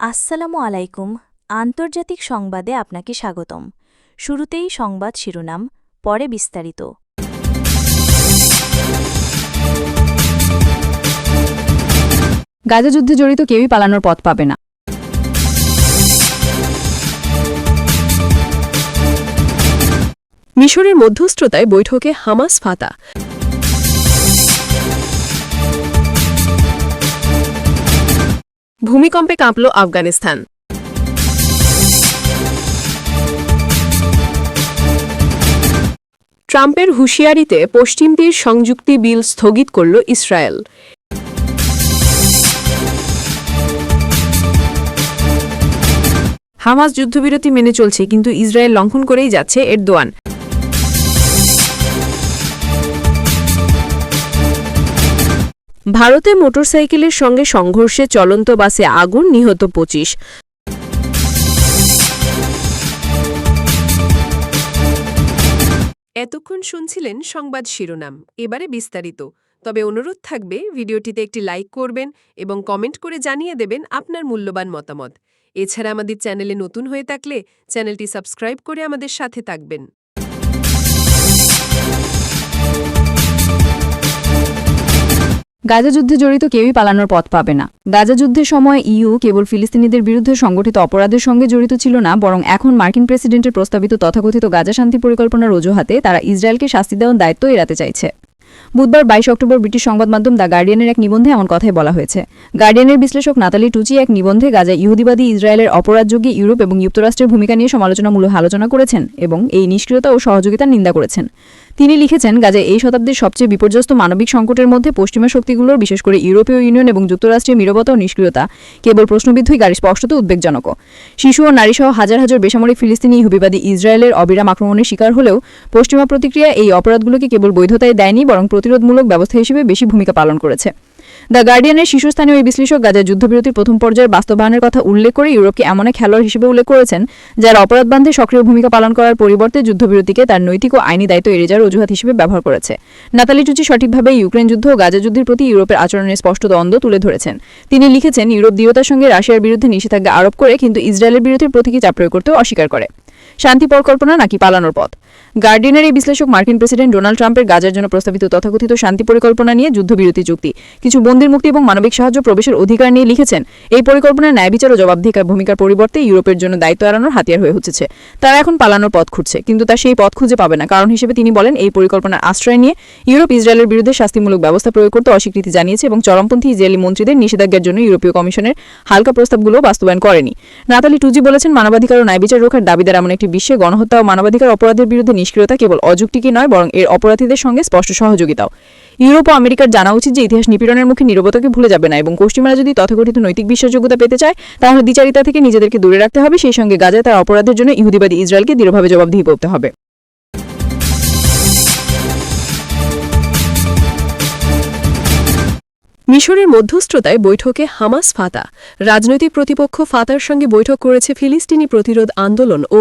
আসসালামু আলাইকুম। আন্তর্জাতিক সংবাদে আপনাকে স্বাগতম। শুরুতেই সংবাদ শিরোনাম, পরে বিস্তারিত। গাজা যুদ্ধে জড়িত কেউই পালানোর পথ পাবে না। মিশরের মধ্যস্থতায় বৈঠকে হামাস ফাতা। ভূমিকম্পে কাঁপল আফগানিস্তান। ট্রাম্পের হুঁশিয়ারিতে পশ্চিম তীর সংযুক্তি বিল স্থগিত করল ইসরায়েল। হামাস যুদ্ধবিরতি মেনে চলছে, কিন্তু ইসরায়েল লঙ্ঘন করেই যাচ্ছে এরদোয়ান। ভারতে মোটরসাইকেলের সঙ্গে সংঘর্ষে চলন্ত বাসে আগুন নিহত পঁচিশ। এতক্ষণ শুনছিলেন সংবাদ শিরোনাম, এবারে বিস্তারিত। তবে অনুরোধ থাকবে, ভিডিওটিতে একটি লাইক করবেন এবং কমেন্ট করে জানিয়ে দেবেন আপনার মূল্যবান মতামত। এছাড়া আমাদের চ্যানেলে নতুন হয়ে থাকলে চ্যানেলটি সাবস্ক্রাইব করে আমাদের সাথে থাকবেন। গাজা যুদ্ধে জড়িত কেউই পালানোর পথ পাবে না। গাজা যুদ্ধের সময় ইইউ কেবল ফিলিস্তিনিদের বিরুদ্ধে সংগঠিত অপরাধের সঙ্গে জড়িত ছিল না, বরং এখন মার্কিন প্রেসিডেন্টের প্রস্তাবিত তথাকথিত গাজা শান্তি পরিকল্পনার অজুহাতে তারা ইসরায়েলকে শাস্তি দেওয়ার দায়িত্ব এড়াতে চাইছে। বুধবার বাইশ অক্টোবর ব্রিটিশ সংবাদ মাধ্যম দ্য গার্ডিয়ানের এক নিবন্ধে এমন কথাই বলা হয়েছে। গার্ডিয়ানের বিশ্লেষক নাতালি টুচি এক নিবন্ধে গাজা ইহুদিবাদী ইসরায়েলের অপরাধযোগ্যে ইউরোপ এবং যুক্তরাষ্ট্রের ভূমিকা নিয়ে সমালোচনামূলক আলোচনা করেছেন এবং এই নিষ্ক্রিয়তা ও সহযোগিতার নিন্দা করেছেন। তিনি লিখেছেন, গাজায় এই শতাব্দীর সবচেয়ে বিপর্যস্ত মানবিক সংকটের মধ্যে পশ্চিমা শক্তিগুলোর, বিশেষ করে ইউরোপীয় ইউনিয়ন এবং যুক্তরাষ্ট্রের নিরবতা ও নিষ্ক্রিয়তা, কেবল প্রশ্নবিদ্ধই গাড়ি স্পষ্টত উদ্বেগজনক। শিশু ও নারীসহ হাজার হাজার বেসামরিক ফিলিস্তিনি ইহুবিবাদী ইসরায়েলের অবিরাম আক্রমণের শিকার হলেও পশ্চিমা প্রতিক্রিয়া এই অপরাধগুলোকে কেবল বৈধতায় দেয়নি, বরং প্রতিরোধমূলক ব্যবস্থা হিসেবে বেশি ভূমিকা পালন করেছে। দ্য গার্ডিয়ানের শীর্ষস্থানীয় এই বিশ্লেষক গাজায় যুদ্ধবিরতির প্রথম পর্যায়ের বাস্তবায়নের কথা উল্লেখ করে ইউরোপকে এমন এক খেলোয়াড় হিসেবে উল্লেখ করেছেন, যারা অপরাধ বান্ধে সক্রিয় ভূমিকা পালন করার পরিবর্তে যুদ্ধবিরতিকে তার নৈতিক ও আইনি দায়িত্ব এড়ে যাওয়ার অজুহাত হিসেবে ব্যবহার করেছে। নাতালি টুচি সঠিকভাবে ইউক্রেন যুদ্ধ ও গাজা যুদ্ধের প্রতি ইউরোপের আচরণের স্পষ্ট দ্বন্দ্ব তুলে ধরেছেন। তিনি লিখেছেন, ইউরোপ দৃঢ়তার সঙ্গে রাশিয়ার বিরুদ্ধে নিষেধাজ্ঞা আরোপ করে, কিন্তু ইসরায়েলের বিরুদ্ধে প্রতীকী চাপ প্রয়োগ করতেও অস্বীকার করে। শান্তি পরিকল্পনা নাকি পালানোর পথ? গার্ডিয়ানের এই বিশ্লেষক মার্কিন প্রেসিডেন্ট ডোনাল্ড ট্রাম্পের গাজার জন্য প্রস্তাবিত তথাকথিত শান্তি পরিকল্পনা নিয়ে যুদ্ধবিরতি চুক্তি। কিছু বন্দির মুক্তি এবং মানবিক সাহায্য প্রবেশের অধিকার নিয়ে লিখেছেন, এই পরিকল্পনার ন্যায় বিচার ও জবাবদিহিকার ভূমিকার পরিবর্তে ইউরোপের জন্য দায়িত্ব এড়ানোর হাতিয়ার হয়ে উঠেছে। তারা এখন পালানোর পথ খুঁজছে, কিন্তু তা সেই পথ খুঁজে পাবে না। কারণ হিসেবে তিনি বলেন, এই পরিকল্পনার আশ্রয় নিয়ে ইউরোপ ইসরায়েলের বিরুদ্ধে শাস্তিমূলক ব্যবস্থা প্রয়োগ করতে অস্বীকৃতি জানিয়েছে এবং চরমপন্থী ইসরায়েলি মন্ত্রীদের নিষেধাজ্ঞার জন্য ইউরোপীয় কমিশনের হালকা প্রস্তাবগুলো বাস্তবায়ন করেনি। নাতালি টুজি বলেছেন, মানবাধিকার ও ন্যায় বিচার রক্ষার দাবিদার এমন একটি বিশ্বে গণহত্যা ও মানবাধিকার অপরাধের বিরুদ্ধে নিষ্ক্রিয়তা কেবল অযুক্তিকই নয়, বরং এর অপরাধীদের সঙ্গে স্পষ্ট সহযোগিতাও। ইউরোপ ও আমেরিকার জানা উচিত যে ইতিহাস নিপীড়নের মুখে নিরবতাকে ভুলে যাবে না এবং পশ্চিমারা যদি তথাকথিত নৈতিক বিশ্বাসযোগ্যতা পেতে চায়, তাহলে দ্বিচারিতা থেকে নিজেদেরকে দূরে রাখতে হবে। সেই সঙ্গে গাজায় তার অপরাধের জন্য ইহুদিবাদী ইসরায়েলকে দৃঢ়ভাবে জবাবদিহি করতে হবে। মিশরের মধ্যস্থতায় বৈঠকে হামাস ফাতা, রাজনৈতিক প্রতিপক্ষ ফাতার সঙ্গে বৈঠক করেছে ফিলিস্তিনি প্রতিরোধ আন্দোলন ও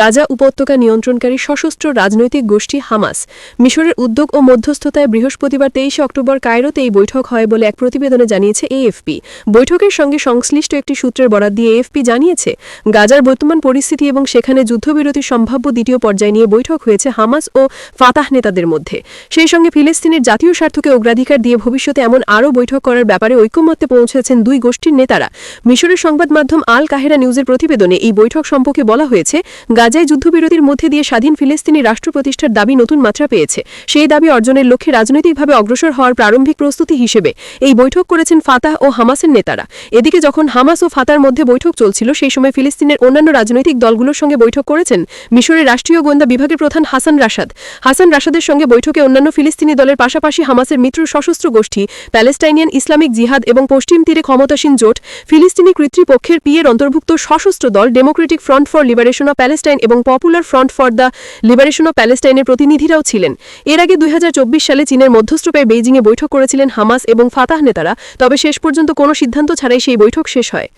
গাজা উপত্যকা নিয়ন্ত্রণকারী সশস্ত্র রাজনৈতিক গোষ্ঠী হামাস। মিশরের উদ্যোগ ও মধ্যস্থতায় বৃহস্পতিবার তেইশে অক্টোবর কায়রোতে এই বৈঠক হয় বলে এক প্রতিবেদনে জানিয়েছে এএফপি। বৈঠকের সঙ্গে সংশ্লিষ্ট একটি সূত্রের বরাদ দিয়ে এএফপি জানিয়েছে, গাজার বর্তমান পরিস্থিতি এবং সেখানে যুদ্ধবিরতির সম্ভাব্য দ্বিতীয় পর্যায় নিয়ে বৈঠক হয়েছে হামাস ও ফাতাহ নেতাদের মধ্যে। সেই সঙ্গে ফিলিস্তিনের জাতীয় স্বার্থকে অগ্রাধিকার দিয়ে ভবিষ্যতে এমন আরও বৈঠক করার ব্যাপারে ঐকমত্যে পৌঁছেছেন দুই গোষ্ঠীর নেতারা। মিশরের সংবাদ মাধ্যম আল কাহেরা নিউজের প্রতিবেদনে এই বৈঠক সম্পর্কে বলা হয়েছে, গাজায় যুদ্ধবিরতির মধ্যে দিয়ে স্বাধীন ফিলিস্তিনি রাষ্ট্র প্রতিষ্ঠার দাবি নতুন মাত্রা পেয়েছে। সেই দাবি অর্জনের লক্ষ্যে রাজনৈতিকভাবে অগ্রসর হওয়ার প্রারম্ভিক প্রস্তুতি হিসেবে এই বৈঠক করেছেন ফাতাহ ও হামাসের নেতারা। এদিকে যখন হামাস ও ফাতার মধ্যে বৈঠক চলছিল, সেই সময় ফিলিস্তিনের অন্যান্য রাজনৈতিক দলগুলোর সঙ্গে বৈঠক করেছেন মিশরের রাষ্ট্রীয় গোয়েন্দা বিভাগের প্রধান হাসান রাশাদ। হাসান রাশাদের সঙ্গে বৈঠকে অন্যান্য ফিলিস্তিনি দলের পাশাপাশি হামাসের মিত্র সশস্ত্র গোষ্ঠী প্যালেস্টাইনিয়ান ইসলামিক জিহাদ এবং পশ্চিম তীরে ক্ষমতাসীন জোট, ফিলিস্তিনি কৃতৃপক্ষের পিয়ের অন্তর্ভুক্ত সশস্ত্র দল democratic front for liberation of Palestine এবং popular front for the liberation of প্যালেস্টাইনের প্রতিনিধিরাও ছিলেন। এর আগে দুই হাজার চব্বিশ সালে চীনের মধ্যস্থপায় বেইজিংয়ে বৈঠক করেছিলেন হামাস এবং ফাতাহ নেতারা, তবে শেষ পর্যন্ত কোনো সিদ্ধান্ত ছাড়াই সেই বৈঠক শেষ হয়।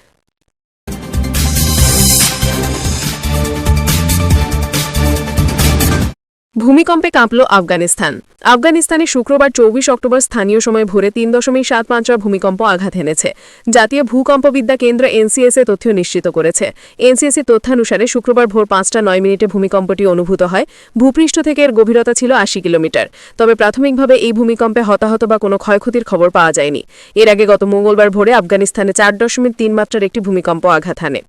ভূমিকম্পে কাঁপল আফগানিস্তান। আফগানিস্তানে শুক্রবার চব্বিশ অক্টোবর স্থানীয় সময় ভোরে তিন দশমিক সাত মাত্রার ভূমিকম্প আঘাত এনেছে। জাতীয় ভূকম্পবিদ্যা কেন্দ্র এনসিএসএ তথ্য নিশ্চিত করেছে। এনসিএসএ তথ্যানুসারে শুক্রবার ভোর পাঁচটা নয় মিনিটে ভূমিকম্পটি অনুভূত হয়। ভূপৃষ্ঠ থেকে এর গভীরতা ছিল আশি কিলোমিটার। তবে প্রাথমিকভাবে এই ভূমিকম্পে হতাহত বা কোনো ক্ষয়ক্ষতির খবর পাওয়া যায়নি। এর আগে গত মঙ্গলবার ভোরে আফগানিস্তানে চার দশমিক তিন মাত্রার একটি ভূমিকম্প আঘাত হানে।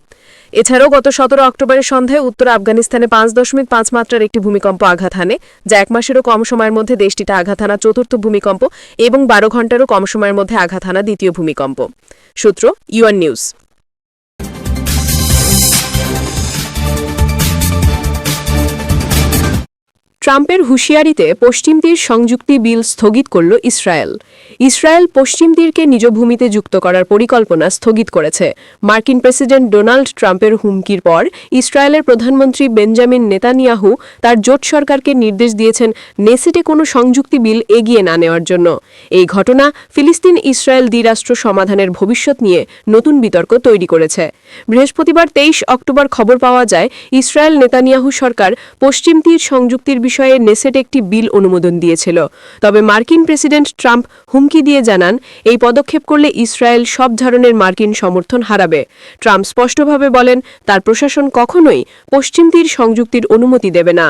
এছাড়াও গত সতেরো অক্টোবরের সন্ধ্যায় উত্তর আফগানিস্তানে পাঁচ দশমিক পাঁচ মাত্রার একটি ভূমিকম্প আঘাত হানে, যা এক মাসেরও কম সময়ের মধ্যে দেশটিতে আঘাত হানা চতুর্থ ভূমিকম্প এবং বারো ঘন্টারও কম সময়ের মধ্যে আঘাত হানা দ্বিতীয় ভূমিকম্প। সূত্র ইউএন নিউজ। ট্রাম্পের হুঁশিয়ারিতে পশ্চিম তীর সংযুক্তি বিল স্থগিত করল ইসরায়েল। ইসরায়েল পশ্চিম তীরকে নিজ ভূমিতে যুক্ত করার পরিকল্পনা স্থগিত করেছে। মার্কিন প্রেসিডেন্ট ডোনাল্ড ট্রাম্পের হুমকির পর ইসরায়েলের প্রধানমন্ত্রী বেঞ্জামিন নেতানিয়াহু তার জোট সরকারকে নির্দেশ দিয়েছেন নেসেটে কোনো সংযুক্তি বিল এগিয়ে না নেওয়ার জন্য। এই ঘটনা ফিলিস্তিন ইসরায়েল দ্বিরাষ্ট্র সমাধানের ভবিষ্যৎ নিয়ে নতুন বিতর্ক তৈরি করেছে। বৃহস্পতিবার তেইশ অক্টোবর খবর পাওয়া যায়, ইসরায়েল নেতানিয়াহু সরকার পশ্চিম তীর সংযুক্তির বিষয়ে নেসেট একটি বিল অনুমোদন দিয়েছিল। তবে মার্কিন প্রেসিডেন্ট ট্রাম্প হুমকি দিয়ে জানান, এই পদক্ষেপ করলে ইসরায়েল সব ধরনের মার্কিন সমর্থন হারাবে। ট্রাম্প স্পষ্টভাবে বলেন, তার প্রশাসন কখনোই পশ্চিম তীর সংযুক্তির অনুমতি দেবে না।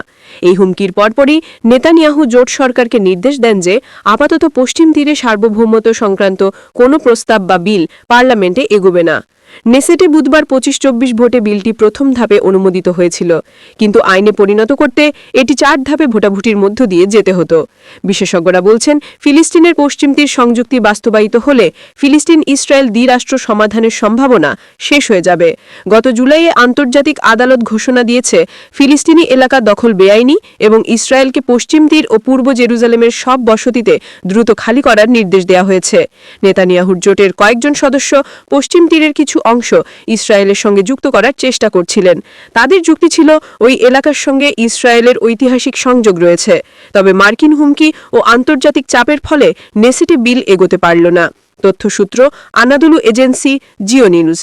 এই হুমকির পরপরই নেতানিয়াহু জোট সরকারকে নির্দেশ দেন যে, আপাতত পশ্চিম তীরে সার্বভৌমত্ব সংক্রান্ত কোনো প্রস্তাব বা বিল পার্লামেন্টে এগোবে না। নেসেটে বুধবার পঁচিশ চব্বিশ ভোটে বিলটি প্রথম ধাপে অনুমোদিত হয়েছিল। কিন্তু আইনে পরিণত করতে এটি চার ধাপে ভোটাভুটির মধ্য দিয়ে যেতে হতো। বিশেষজ্ঞরা বলছেন, ফিলিস্তিনের পশ্চিম তীর সংযুক্তি বাস্তবায়িত হলে ফিলিস্তিন ইসরায়েল দ্বিরাষ্ট্র সমাধানের সম্ভাবনা শেষ হয়ে যাবে। গত জুলাইয়ে আন্তর্জাতিক আদালত ঘোষণা দিয়েছে, ফিলিস্তিনি এলাকা দখল বেআইনি এবং ইসরায়েলকে পশ্চিম তীর ও পূর্ব জেরুজালেমের সব বসতিতে দ্রুত খালি করার নির্দেশ দেওয়া হয়েছে। নেতানিয়াহুর জোটের কয়েকজন সদস্য পশ্চিম তীরের কিছু অংশ ইসরায়েলের সঙ্গে যুক্ত করার চেষ্টা করছিলেন। তাদের যুক্তি ছিল, ওই এলাকার সঙ্গে ইসরায়েলের ঐতিহাসিক সংযোগ রয়েছে। তবে মার্কিন হুমকি ও আন্তর্জাতিক চাপের ফলে নেসিটি বিল এগোতে পারল না। তথ্যসূত্র আনাদুলু এজেন্সি, জিও নিউজ।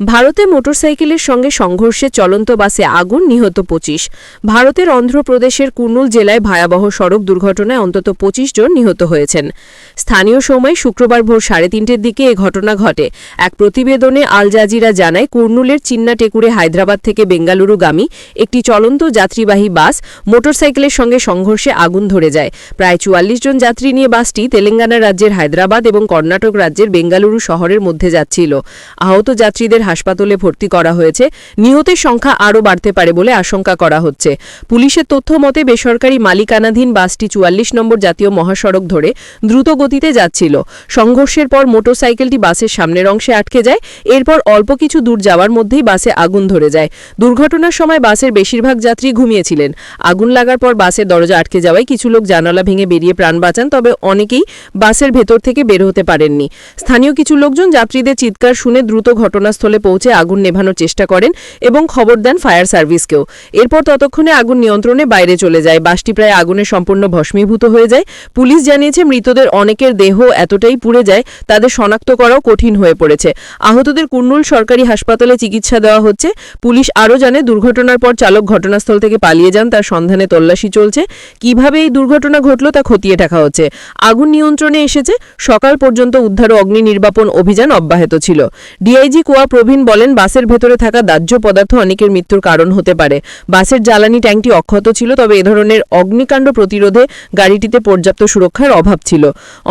ভারতে মোটরসাইকেলের সঙ্গে সংঘর্ষে চলন্ত বাসে আগুন, নিহত পঁচিশ। ভারতের অন্ধ্রপ্রদেশের কুর্নুল জেলায় ভয়াবহ সড়ক দুর্ঘটনায় অন্তত পঁচিশ জন নিহত হয়েছেন। স্থানীয় সময় শুক্রবার ভোর সাড়ে তিনটের দিকে এ ঘটনা ঘটে। এক প্রতিবেদনে আল জাজিরা জানায় কুর্নুলের চিন্না টেকুরে হায়দ্রাবাদ থেকে বেঙ্গালুরুগামী একটি চলন্ত যাত্রীবাহী বাস মোটরসাইকেলের সঙ্গে সংঘর্ষে আগুন ধরে যায়। প্রায় চুয়াল্লিশ জন যাত্রী নিয়ে বাসটি তেলেঙ্গানা রাজ্যের হায়দ্রাবাদ এবং কর্ণাটক রাজ্যের বেঙ্গালুরু শহরের মধ্যে যাচ্ছিল। আহত যাত্রীদের হাসপাতালে ভর্তি করা হয়েছে। নিহতের সংখ্যা আরও বাড়তে পারে বলে আশঙ্কা করা হচ্ছে। পুলিশের তথ্য মতে, বেসরকারি মালিকানাধীন বাসটি চুয়াল্লিশ নম্বর জাতীয় মহাসড়ক ধরে দ্রুত গতিতে যাচ্ছিল। সংঘর্ষের পর মোটরসাইকেলটি বাসের সামনের অংশে আটকে যায়। এরপর অল্প কিছু দূর যাওয়ার মধ্যেই বাসে আগুন ধরে যায়। দুর্ঘটনার সময় বাসের বেশিরভাগ যাত্রী ঘুমিয়েছিলেন। আগুন লাগার পর বাসের দরজা আটকে যাওয়ায় কিছু লোক জানালা ভেঙে বেরিয়ে প্রাণ বাঁচান, তবে অনেকেই বাসের ভেতর থেকে বের হতে পারেননি। স্থানীয় কিছু লোকজন যাত্রীদের চিৎকার শুনে দ্রুত ঘটনাস্থলে পৌঁছে আগুন নেভানোর চেষ্টা করেন এবং খবর দেন ফায়ার সার্ভিসকেও। এরপর ততক্ষণে আগুন নিয়ন্ত্রণে বাইরে চলে যায়। বাসটি প্রায় আগুনে সম্পূর্ণ ভস্মীভূত হয়ে যায়। পুলিশ জানিয়েছে, মৃতদের অনেকের দেহ এতটাই পুড়ে যায়, তাদের শনাক্ত করাও কঠিন হয়ে পড়েছে। আহতদের কুর্নুল সরকারি হাসপাতালে চিকিৎসা দেওয়া হচ্ছে। পুলিশ আরও জানে, দুর্ঘটনার পর চালক ঘটনাস্থল থেকে পালিয়ে যান। তার সন্ধানে তল্লাশি চলছে। কীভাবে এই দুর্ঘটনা ঘটল তা খতিয়ে দেখা হচ্ছে। আগুন নিয়ন্ত্রণে এসেছে। সকাল পর্যন্ত উদ্ধার ও অগ্নি নির্বাপন অভিযান অব্যাহত ছিল। ডিআইজি কোয়া প্রবীণ বলেন, বাসের ভেতরে থাকা দাহ্য পদার্থ অনেকের মৃত্যুর কারণ হতে পারে। বাসের জ্বালানি ট্যাঙ্কটি অক্ষত ছিল, তবে এ ধরনের অগ্নিকাণ্ড প্রতিরোধে গাড়িটিতে পর্যাপ্ত সুরক্ষার অভাব ছিল।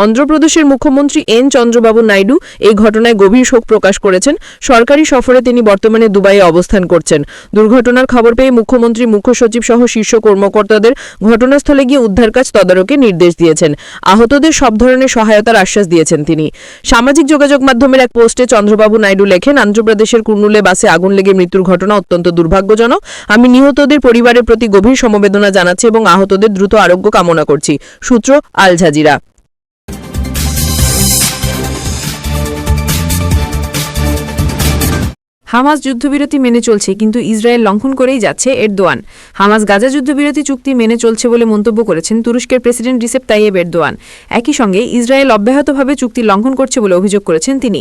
অন্ধ্রপ্রদেশের মুখ্যমন্ত্রী এন চন্দ্রবাবু নাইডু এই ঘটনায় গভীর শোক প্রকাশ করেছেন। সরকারি সফরে তিনি বর্তমানে দুবাইয়ে অবস্থান করছেন। দুর্ঘটনার খবর পেয়ে মুখ্যমন্ত্রী মুখ্য সচিব সহ শীর্ষ কর্মকর্তাদের ঘটনাস্থলে গিয়ে উদ্ধার কাজ তদারকের নির্দেশ দিয়েছেন। আহতদের সব ধরনের সহায়তার আশ্বাস দিয়েছেন তিনি। সামাজিক যোগাযোগ মাধ্যমের এক পোস্টে চন্দ্রবাবু নাইডু লেখেন অন্ধ্রপ্রদেশের কুর্নুলে বাসে আগুন লেগে মৃত্যুর ঘটনা অত্যন্ত দুর্ভাগ্যজনক। আমি নিহতদের পরিবারের প্রতি গভীর সমবেদনা জানাচ্ছি এবং আহতদের দ্রুত আরোগ্য কামনা করছি। সূত্র আল জাজিরা। হামাস যুদ্ধবিরতি মেনে চলছে, কিন্তু ইসরায়েল লঙ্ঘন করেই যাচ্ছে এরদোয়ান। হামাস গাজা যুদ্ধবিরতি চুক্তি মেনে চলছে বলে মন্তব্য করেছেন তুরস্কের প্রেসিডেন্ট রিসেপ তাইয়েব এরদোয়ান। একই সঙ্গে ইসরায়েল অব্যাহতভাবে চুক্তি লঙ্ঘন করছে বলে অভিযোগ করেছেন তিনি।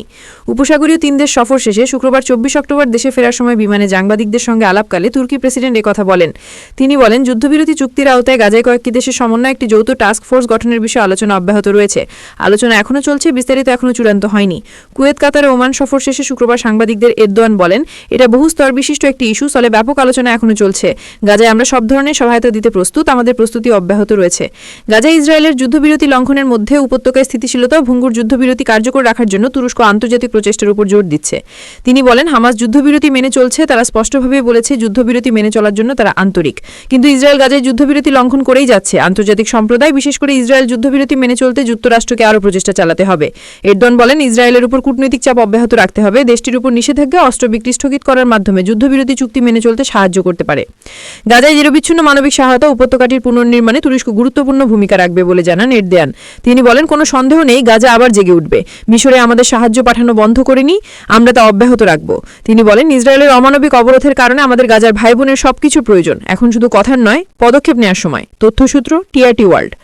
উপসাগরীয় তিন দেশ সফর শেষে শুক্রবার চব্বিশ অক্টোবর দেশে ফেরার সময় বিমানে সাংবাদিকদের সঙ্গে আলাপকালে তুর্কি প্রেসিডেন্ট কথা বলেন। তিনি বলেন, যুদ্ধবিরতি চুক্তির আওতায় গাজায় কয়েকটি দেশের সমন্বয়ে একটি যৌথ টাস্ক ফোর্স গঠনের বিষয়ে আলোচনা অব্যাহত রয়েছে। আলোচনা এখনও চলছে, বিস্তারিত এখনও চূড়ান্ত হয়নি। কুয়েত, কাতার ওমান সফর শেষে শুক্রবার সাংবাদিকদের এরদোয়ান বলেন, এটা বহু স্তর বিশিষ্ট একটি ইস্যু, ফলে ব্যাপক আলোচনা এখনও চলছে। গাজায় আমরা সব ধরনের সহায়তা দিতে প্রস্তুত, আমাদের প্রস্তুতি অব্যাহত রয়েছে। গাজায় ইসরায়েলের যুদ্ধবিরতি লঙ্ঘনের মধ্যে উপত্যকায় স্থিতিশীলতা ভঙ্গুর যুদ্ধবিরতি কার্যকর রাখার জন্য তুরস্ক আন্তর্জাতিক প্রচেষ্টার উপর জোর দিচ্ছে। তিনি বলেন, হামাস যুদ্ধবিরতি মেনে চলছে, তারা স্পষ্টভাবে বলেছে, যুদ্ধবিরতি মেনে চলার জন্য তারা আন্তরিক। কিন্তু ইসরায়েল গাজায় যুদ্ধবিরতি লঙ্ঘন করেই যাচ্ছে। আন্তর্জাতিক সম্প্রদায়, বিশেষ করে ইসরায়েল যুদ্ধবিরতি মেনে চলতে যুক্তরাষ্ট্রকে আরও প্রচেষ্টা চালাতে হবে। এরদন বলেন, ইসরায়েলের উপর কূটনৈতিক চাপ অব্যাহত রাখতে হবে, দেশটির উপর নিষেধাজ্ঞা অস্ত্র বিক্রি স্থগিত করার মাধ্যমে যুদ্ধবিরতি চুক্তি মেনে চলতে সাহায্য করতে পারে। গাজায় নিরবিচ্ছিন্ন মানবিক সহায়তা উপত্যকাটির পুনর্নির্মাণে তুরস্ক গুরুত্বপূর্ণ ভূমিকা রাখবে বলে জানান এরদেয়ান। তিনি বলেন, কোনো সন্দেহ নেই, গাজা আবার জেগে উঠবে। মিশরে আমাদের সাহায্য পাঠানো বন্ধ করেনি আমরা তা অব্যাহত রাখব। তিনি বলেন, ইসরায়েলের অমানবিক অবরোধের কারণে আমাদের গাজার ভাই বোনের সবকিছু প্রয়োজন। এখন শুধু কথার নয়, পদক্ষেপ নেওয়ার সময়। তথ্যসূত্র টিআরটি ওয়ার্ল্ড।